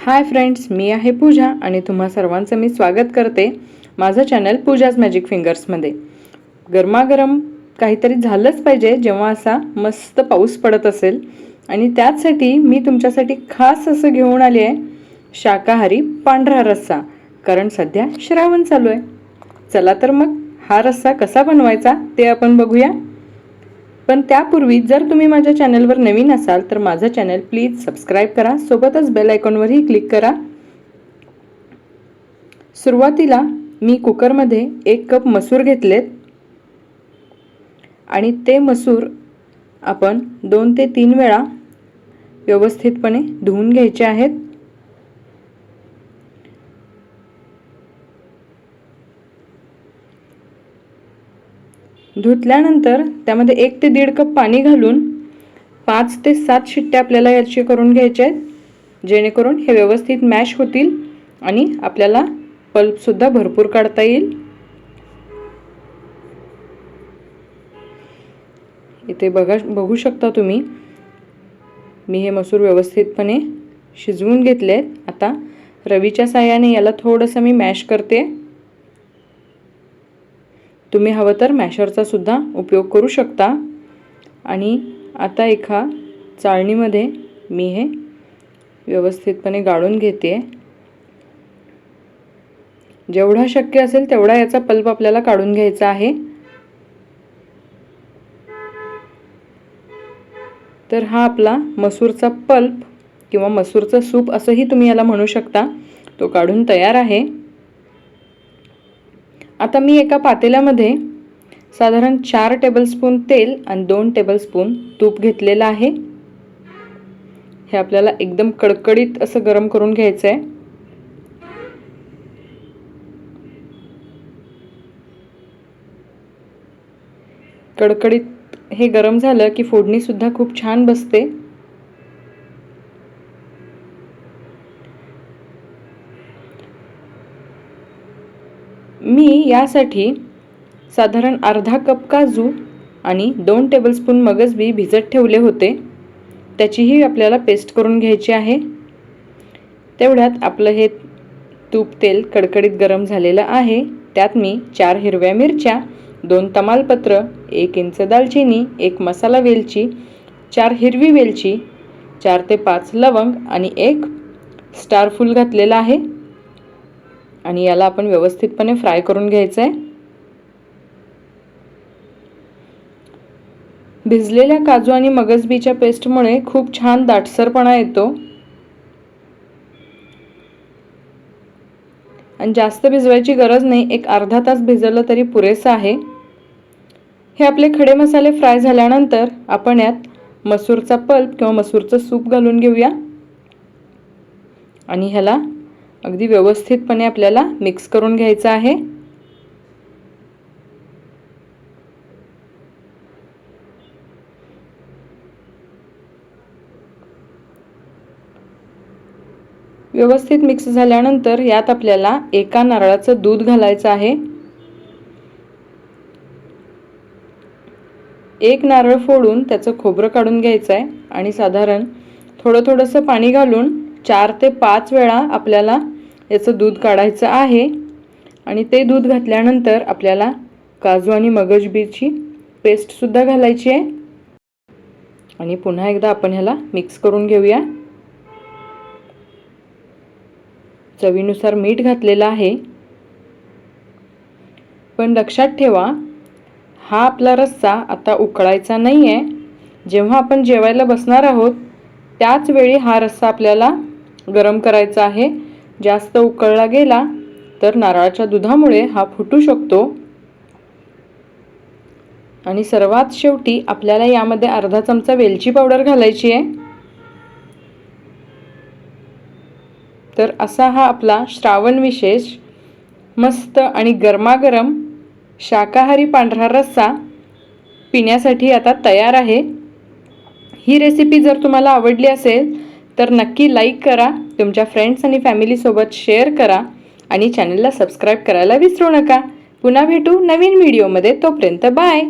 Hi friends मी आहे पूजा आणि तुम्हा सर्वांचं मी स्वागत करते माझं चॅनल पूजाज मॅजिक फिंगर्समध्ये. गरमागरम काहीतरी झालंच पाहिजे जेव्हा असा मस्त पाऊस पडत असेल. आणि त्याचसाठी मी तुमच्यासाठी खास असं घेऊन आली आहे शाकाहारी पांढरा रस्सा कारण सध्या श्रावण चालू आहे. चला तर मग हा रस्सा कसा बनवायचा ते आपण बघूया. पण त्यापूर्वी जर तुम्ही माझ्या चॅनलवर नवीन असाल तर माझं चॅनल प्लीज सबस्क्राईब करा. सोबतच बेल आयकॉनवरही क्लिक करा. सुरुवातीला मी कुकरमध्ये एक कप मसूर घेतलेत. आणि ते मसूर आपण दोन ते तीन वेळा व्यवस्थितपणे धुवून घ्यायचे आहेत. धुतल्यानंतर त्यामध्ये एक ते दीड कप पाणी घालून पाच ते सात शिट्ट्या आपल्याला याची करून घ्यायच्या आहेत. जेणेकरून हे व्यवस्थित मॅश होतील आणि आपल्याला पल्पसुद्धा भरपूर काढता येईल. इथे बघा बघू शकता तुम्ही. मी हे मसूर व्यवस्थितपणे शिजवून घेतले आहेत. आता रवीच्या साह्याने याला थोडंसं मी मॅश करते. तुम्ही हवं तर मॅशरचा सुद्धा उपयोग करू शकता. आणि आता एका चाळणीमध्ये मी हे व्यवस्थितपणे गाळून घेते. जेवढा शक्य असेल तेवढा याचा पल्प आपल्याला काढून घ्यायचा आहे. तर हा आपला मसूरचा पल्प किंवा मसूरचं सूप असंही तुम्ही याला म्हणू शकता. तो काढून तयार आहे. आता मी एका पातेल्यामध्ये साधारण चार टेबलस्पून तेल आणि दोन टेबलस्पून तूप घेतलेलं आहे. हे आपल्याला एकदम कडकडीत असं गरम करून घ्यायचं आहे कडकडीत हे गरम झालं की फोडणीसुद्धा खूप छान बसते. मी यासाठी साधारण अर्धा कप काजू आणि दोन टेबलस्पून मगजबी भिजत ठेवले होते. त्याचीही आपल्याला पेस्ट करून घ्यायची आहे. तेवढ्यात आपलं हे तूप तेल कडकडीत गरम झालेलं आहे. त्यात मी चार हिरव्या मिरच्या दोन तमालपत्र एक इंच दालचिनी एक मसाला वेलची चार हिरवी वेलची चार ते पाच लवंग आणि एक स्टार फूल घातलेलं आहे. आणि याला आपण व्यवस्थितपणे फ्राय करून घ्यायचं आहे भिजलेल्या काजू आणि मगजबीच्या पेस्टमुळे खूप छान दाटसरपणा येतो. आणि जास्त भिजवायची गरज नाही एक अर्धा तास भिजवलं तरी पुरेसं आहे. हे आपले खडे मसाले फ्राय झाल्यानंतर आपण यात मसूरचा पल्प किंवा मसूरचं सूप घालून घेऊया. आणि ह्याला अगदी व्यवस्थितपणे आपल्याला मिक्स करून घ्यायचं आहे. व्यवस्थित मिक्स झाल्यानंतर यात आपल्याला एका नारळाचं दूध घालायचं आहे. एक नारळ फोडून त्याचं खोबरं काढून घ्यायचं आहे आणि साधारण थोडं थोडंसं पाणी घालून चार ते पाच वेळा आपल्याला याचं दूध काढायचं आहे. आणि ते दूध घातल्यानंतर आपल्याला काजू आणि मगजबीची पेस्टसुद्धा घालायची आहे. आणि पुन्हा एकदा आपण ह्याला मिक्स करून घेऊया. चवीनुसार मीठ घातलेलं आहे. पण लक्षात ठेवा हा आपला रस्सा आता उकळायचा नाही आहे जेव्हा आपण जेवायला बसणार आहोत त्याच वेळी हा रस्सा आपल्याला गरम करायचा आहे. जास्त उकळला गेला तर नारळाच्या दुधामुळे हा फुटू शकतो. आणि सर्वात शेवटी आपल्याला यामध्ये अर्धा चमचा वेलची पावडर घालायची आहे. तर असा हा आपला श्रावण विशेष. मस्त आणि गरमागरम शाकाहारी पांढरा रस्सा पिण्यासाठी आता तयार आहे. ही रेसिपी जर तुम्हाला आवडली असेल तर नक्की लाईक करा तुमच्या फ्रेंड्स आणि फॅमिलीसोबत शेअर करा आणि चॅनलला सबस्क्राईब करायला विसरू नका. पुन्हा भेटू नवीन व्हिडिओमध्ये तोपर्यंत बाय